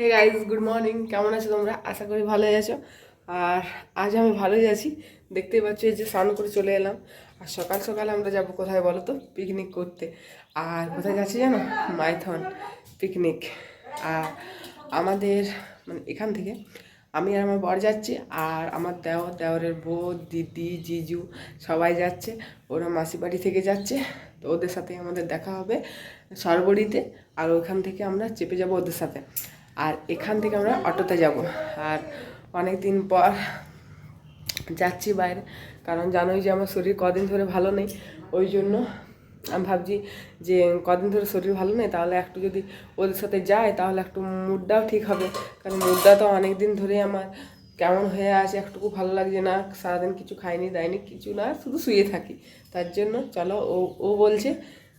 Hey guys good morning কেমন আছো তোমরা? আশা করি ভালোই আছো। আর আজ আমি ভালোই আছি। দেখতেই পাচ্ছ যে স্নান করে চলে এলাম। আর সকাল সকাল আমরা যাব কোথায় বলো তো? পিকনিক করতে। আর কোথায় যাচ্ছি জানো? মাইথন পিকনিক আর আমাদের মানে এখান থেকে আমি আর আমার বর যাচ্ছি। আর আমার দেওর, দেওরের বউ, দিদি, জিজু সবাই যাচ্ছে। ওরা মাসি বাড়ি থেকে যাচ্ছে। তো ওদের সাথে আমাদের দেখা হবে সরবড়িতে। আর ওখান থেকে আমরা চেপে যাব ওদের সাথে। আর এখান থেকে আমরা অটোতে যাব। আর অনেক দিন পর যাচ্ছি বাইরে, কারণ জানোই যে আমার শরীর কদিন ধরে ভালো নেই। ওই জন্য আমি ভাবছি যে কদিন ধরে শরীর ভালো নেই, তাহলে একটু যদি ওদের সাথে যায় তাহলে একটু মুডটাও ঠিক হবে। কারণ মুডটা তো অনেক দিন ধরে আমার কেমন হয়ে আছে, একটুকু ভালো লাগছে না, সারাদিন কিছু খাইনি দেয়নি কিছু না, শুধু শুয়ে থাকি। তার জন্য চলো, ও ও বলছে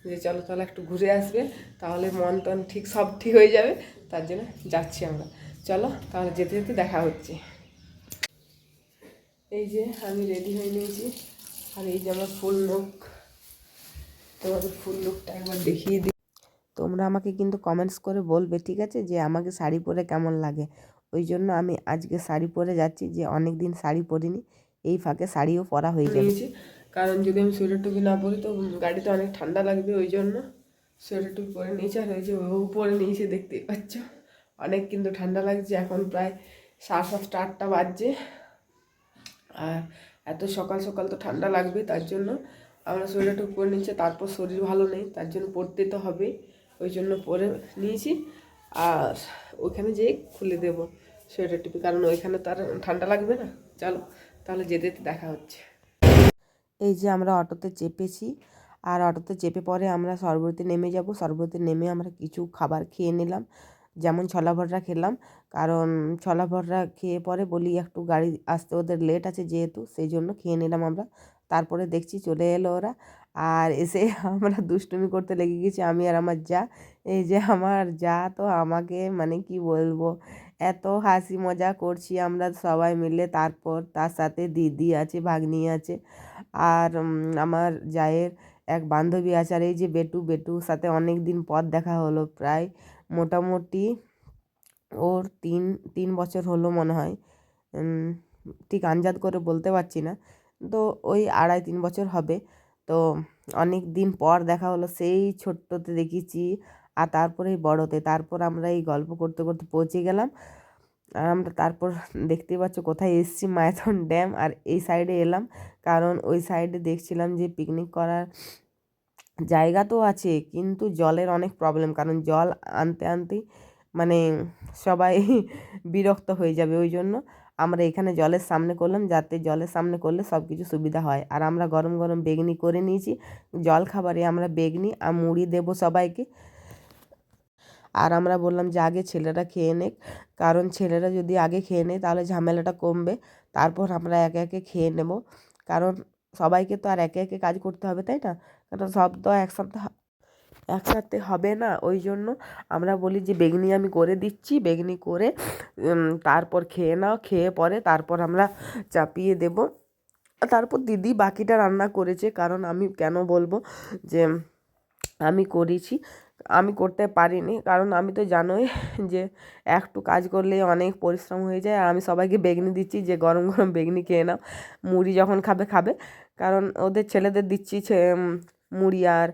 যে চলো, তাহলে একটু ঘুরে আসবে, তাহলে মন টন ঠিক সব ঠিক হয়ে যাবে। তার জন্য যাচ্ছি আমরা। চলো, তাহলে যেতে যেতে দেখা হচ্ছে। এই যে আমি রেডি হয়ে নিয়েছি। আর এই যে আমার ফুল লুক তোমাদের ফুল লুকটা একবার দেখিয়ে দিই। তোমরা আমাকে কিন্তু কমেন্টস করে বলবে, ঠিক আছে, যে আমাকে শাড়ি পরে কেমন লাগে। ওই জন্য আমি আজকে শাড়ি পরে যাচ্ছি, যে অনেক দিন শাড়ি পরিনি। এই ফাঁকে শাড়িও পরা হয়ে নিয়েছি। কারণ যদি আমি সোয়েটার টুপি না পরি, তো গাড়িতে অনেক ঠান্ডা লাগবে, ওই জন্য। সোয়েটার টুপি পরে নিয়েছে আর ওই যে ও পরে নিয়েছে দেখতেই পাচ্ছ। অনেক কিন্তু ঠান্ডা লাগছে, এখন প্রায় সাড়ে সাতটা, আটটা বাজছে। আর এত সকাল সকাল তো ঠান্ডা লাগবে, তার জন্য আমরা সোয়েটার টুপি পরে নিয়েছি তারপর শরীর ভালো নেই, তার জন্য পরতে তো হবেই ওই জন্য পরে নিয়েছি। আর ওইখানে যেয়ে খুলে দেবো সোয়েটার টুপি, কারণ ওইখানে তো আর ঠান্ডা লাগবে না। চলো, তাহলে যেতে দেখা হচ্ছে। এই যে আমরা অটোতে চেপেছি আর অটোতে চেপে পরে আমরা সরবরিতে নেমে যাব। সরবরিতে নেমে আমরা কিছু খাবার খেয়ে নিলাম। যেমন ছোলা ভটরা খেলাম। কারণ ছোলা ভটরা খেয়ে পরে বলি একটু গাড়ি আসতে ওদের লেট আছে যেহেতু, সেই জন্য খেয়ে নিলাম আমরা। তারপরে দেখছি চলে এলো ওরা। আর এসে আমরা দুষ্টুমি করতে লেগে গেছি। আমি আর আমার যা, এই যে আমার যা তো আমাকে মানে কি বলব? এত হাসি মজা করছি আমরা সবাই মিলে। তারপর তার সাথে দিদি আছে, ভাগ্নি আছে। আর আমার জায়ের এক বান্ধবী আছে আর এই যে বেটু, বেটুর সাথে অনেক দিন পর দেখা হলো, প্রায় মোটামুটি ওর তিন তিন বছর হলো মনে হয়। ঠিক আনজাদ করে বলতে পারছি না। তো ওই আড়াই, তিন বছর হবে। তো অনেক দিন পর দেখা হলো, সেই ছোট্টতে দেখেছি। আর তারপরে বড়তে, তারপর আমরা এই গল্প করতে করতে পৌঁছে গেলাম। আর আমরা তারপর দেখতেই পাচ্ছ কোথায় এসছি মায়াথন ড্যাম। আর এই সাইডে এলাম, কারণ ওই সাইডে দেখছিলাম যে পিকনিক করার জায়গা তো আছে, কিন্তু জলের অনেক প্রবলেম কারণ জল আনতে আনতেই মানে সবাই বিরক্ত হয়ে যাবে। ওই জন্য আমরা এখানে জলের সামনে করলাম, যাতে জলের সামনে করলে সব কিছু সুবিধা হয়। আর আমরা গরম গরম বেগনি করে নিয়েছি, জল খাবারে আমরা বেগনি আর মুড়ি দেবো সবাইকে। আর আমরা বললাম যে আগে ছেলেরা খেয়ে নেক। কারণ ছেলেরা যদি আগে খেয়ে নেয় তাহলে ঝামেলাটা কমবে। তারপর আমরা একে একে খেয়ে নেব। কারণ সবাইকে তো আর একে একে কাজ করতে হবে, তাই না? কারণ সব তো একসাথে একসাথে হবে না। ওই জন্য আমরা বলি যে বেগনি আমি করে দিচ্ছি। বেগনি করে তারপর খেয়ে নাও, খেয়ে পরে তারপর আমরা চাপিয়ে দেব। তারপর দিদি বাকিটা রান্না করেছে। কারণ আমি কেন বলব যে আমি করেছি। আমি করতে পারিনি। কারণ আমি তো জানোই যে একটু কাজ করলেই অনেক পরিশ্রম হয়ে যায়। আর আমি সবাইকে বেগনি দিচ্ছি যে, গরম গরম বেগনি খেয়ে নাও। মুড়ি যখন খাবে খাবে। কারণ ওদের ছেলেদের দিচ্ছি মুড়ি আর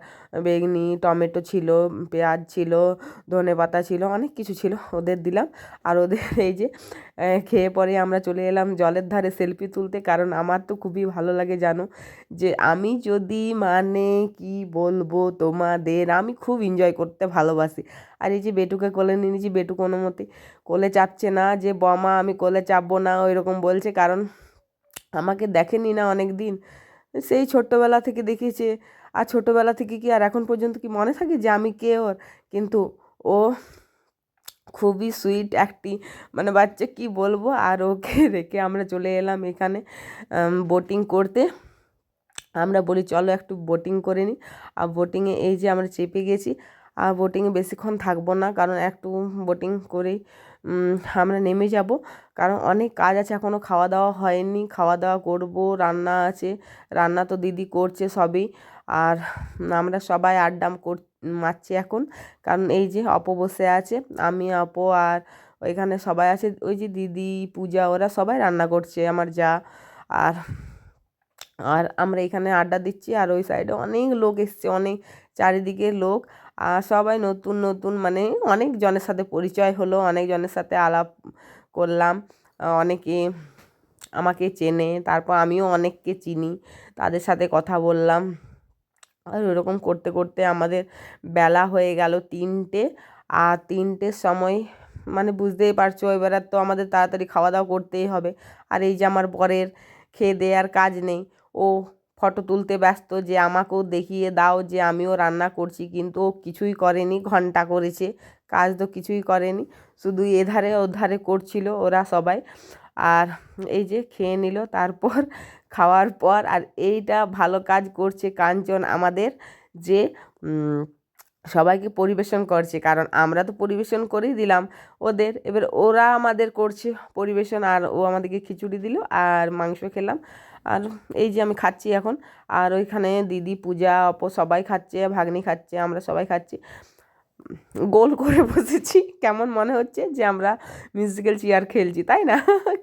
বেগনি, টমেটো ছিল, পেঁয়াজ ছিল, ধনে পাতা ছিল, অনেক কিছু ছিল ওদের দিলাম। আর ওদের এই যে খেয়ে পরে আমরা চলে এলাম জলের ধারে সেলফি তুলতে। কারণ আমার তো খুবই ভালো লাগে, জানো? যে আমি যদি মানে কি বলব তোমাদের? আমি খুব এনজয় করতে ভালোবাসি। আর এই যে বেটুকে কোলে নিয়ে নিয়েছি, বেটু কোনো মতে কোলে চাপছে না যে, বমা, আমি কোলে চাপবো না ওই রকম বলছে। কারণ আমাকে দেখেনি না অনেক দিন সেই ছোট্টবেলা থেকে দেখিয়েছে আর ছোটোবেলা থেকে কি আর এখন পর্যন্ত কি মনে থাকে যে আমি কে ওর? কিন্তু ও খুবই সুইট একটি মানে বাচ্চা, কি বলব? আর ওকে রেখে আমরা চলে এলাম এখানে বোটিং করতে। আমরা বলি, চলো একটু বোটিং করে নিই আর বোটিংয়ে এই যে আমরা চেপে গেছি। আর বোটিংয়ে বেশিক্ষণ থাকব না, কারণ একটু বোটিং করেই আমরা নেমে যাব। কারণ অনেক কাজ আছে এখনও খাওয়া দাওয়া হয়নি। খাওয়া দাওয়া করব, রান্না আছে। রান্না তো দিদি করছে সবই। আর আমরা সবাই আড্ডাম কর, মারছি এখন। কারণ এই যে অপো বসে আছে, আমি, অপো আর ওইখানে সবাই আছে। ওই যে দিদি, পূজা, ওরা সবাই রান্না করছে, আমার যা। আর আর আমরা এখানে আড্ডা দিচ্ছি আর ওই সাইডে অনেক লোক এসছে, অনেক চারিদিকে লোক। আর সবাই নতুন নতুন মানে অনেক জনের সাথে পরিচয় হলো, অনেক জনের সাথে আলাপ করলাম। অনেকে আমাকে চেনে, তারপর আমিও অনেককে চিনি, তাদের সাথে কথা বললাম। আর ওরকম করতে করতে আমাদের বেলা হয়ে গেল তিনটে। আর তিনটের সময় মানে বুঝতেই পারছ, এবার তো আমাদের তাড়াতাড়ি খাওয়া দাওয়া করতেই হবে। আর এই যে আমার বরের খেয়ে দেয়ে আর কাজ নেই। ও ফটো তুলতে ব্যস্ত যে আমাকেও দেখিয়ে দাও যে আমিও রান্না করছি, কিন্তু ও কিছুই করেনি, ঘণ্টা করেছে, কাজ তো কিছুই করেনি, শুধু এধারে ওধারে করছিল ওরা সবাই। আর এই যে খেয়ে নিল, তারপর খাওয়ার পর আর এইটা ভালো কাজ করছে কাঞ্চন আমাদের যে সবাইকে পরিবেশন করছে, কারণ আমরা তো পরিবেশন করেই দিলাম ওদের। এবার ওরা আমাদের করছে পরিবেশন, আর ও আমাদেরকে খিচুড়ি দিল আর মাংস খেলাম। আর এই যে আমি খাচ্ছি এখন। আর ওইখানে দিদি, পূজা, অপ সবাই খাচ্ছে, ভাগ্নি খাচ্ছে, আমরা সবাই খাচ্ছি। গোল করে বসেছি। কেমন মনে হচ্ছে যে আমরা মিউজিক্যাল চেয়ার খেলছি, তাই না?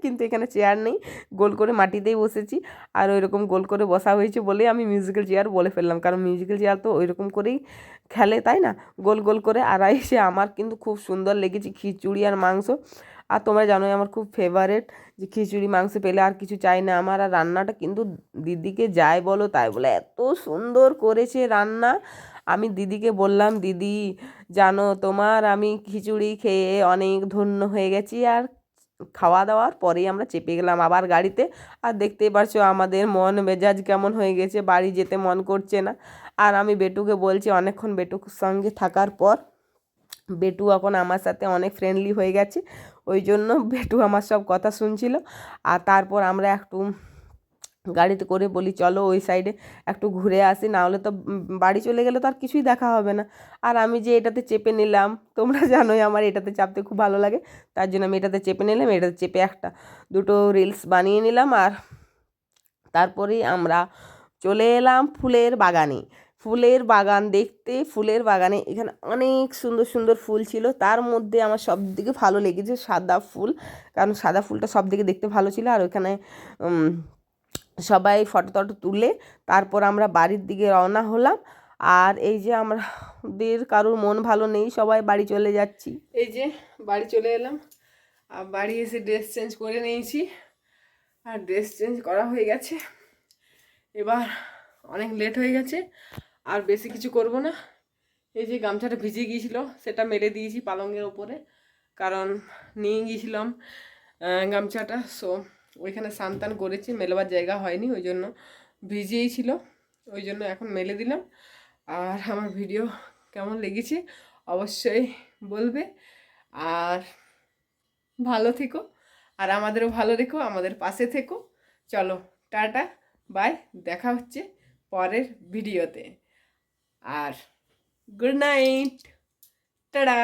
কিন্তু এখানে চেয়ার নেই। গোল করে মাটিতেই বসেছি। আর ওই রকম গোল করে বসা হয়েছে বলেই আমি মিউজিক্যাল চেয়ার বলে ফেললাম। কারণ মিউজিক্যাল চেয়ার তো ওই রকম করেই খেলে, তাই না? গোল গোল করে আর এসে আমার কিন্তু খুব সুন্দর লেগেছে খিচুড়ি আর মাংস। আর তোমরা জানোই আমার খুব ফেভারেট যে খিচুড়ি, মাংস পেলে আর কিছু চাই না আমার। আর রান্নাটা কিন্তু দিদিকে যায় বলো, তাই বলে এত সুন্দর করেছে রান্না। আমি দিদিকে বললাম, দিদি, জানো তোমার আমি খিচুড়ি খেয়ে অনেক ধন্য হয়ে গেছি। আর খাওয়া দাওয়ার পরেই আমরা চেপে গেলাম আবার গাড়িতে। আর দেখতেই পারছ আমাদের মন মেজাজ কেমন হয়ে গেছে, বাড়ি যেতে মন করছে না। আর আমি বেটুকে বলছি, অনেকক্ষণ বেটুর সঙ্গে থাকার পর বেটু এখন আমার সাথে অনেক ফ্রেন্ডলি হয়ে গেছে। ওই জন্য বেটু আমার সব কথা শুনছিল। আর তারপর আমরা একটু গাড়িতে করে বলি, চলো ওই সাইডে একটু ঘুরে আসি না হলে তো বাড়ি চলে গেলে তো আর কিছুই দেখা হবে না। আর আমি যে এটাতে চেপে নিলাম, তোমরা জানোই আমার এটাতে চাপতে খুব ভালো লাগে, তার জন্য আমি এটাতে চেপে নিলাম, এটাতে চেপে একটা, দুটো রিলস বানিয়ে নিলাম, আর তারপরেই আমরা চলে এলাম ফুলের বাগানে। ফুলের বাগান দেখতে, ফুলের বাগানে এখানে অনেক সুন্দর সুন্দর ফুল ছিল, তার মধ্যে আমার সব থেকে ভালো লেগেছে সাদা ফুল, কারণ সাদা ফুলটা সব দিকে দেখতে ভালো ছিল, আর ওখানে সবাই ফটো টটো তুলে তারপর আমরা বাড়ির দিকে রওনা হলাম। আর এই যে আমাদের কারোর মন ভালো নেই, সবাই বাড়ি চলে যাচ্ছি। এই যে বাড়ি চলে এলাম। আর বাড়ি এসে ড্রেস চেঞ্জ করে নিয়েছি। আর ড্রেস চেঞ্জ করা হয়ে গেছে। এবার অনেক লেট হয়ে গেছে। আর বেশি কিছু করব না। এই যে গামছাটা ভিজে গিয়েছিল, সেটা মেরে দিয়েছি পালঙ্গের ওপরে। কারণ নিয়ে গিয়েছিলাম গামছাটা সো ওইখানে সান্তান করেছি, মেলবার জায়গা হয়নি, ওই জন্য ভিজেই ছিল, ওই জন্য এখন মেলে দিলাম। আর আমার ভিডিও কেমন লেগেছে অবশ্যই বলবে। আর ভালো থেকো, আর আমাদেরও ভালো রেখো, আমাদের পাশে থেকো। চলো, টাটা, বাই, দেখা হচ্ছে পরের ভিডিওতে। আর গুড নাইট, টাটা।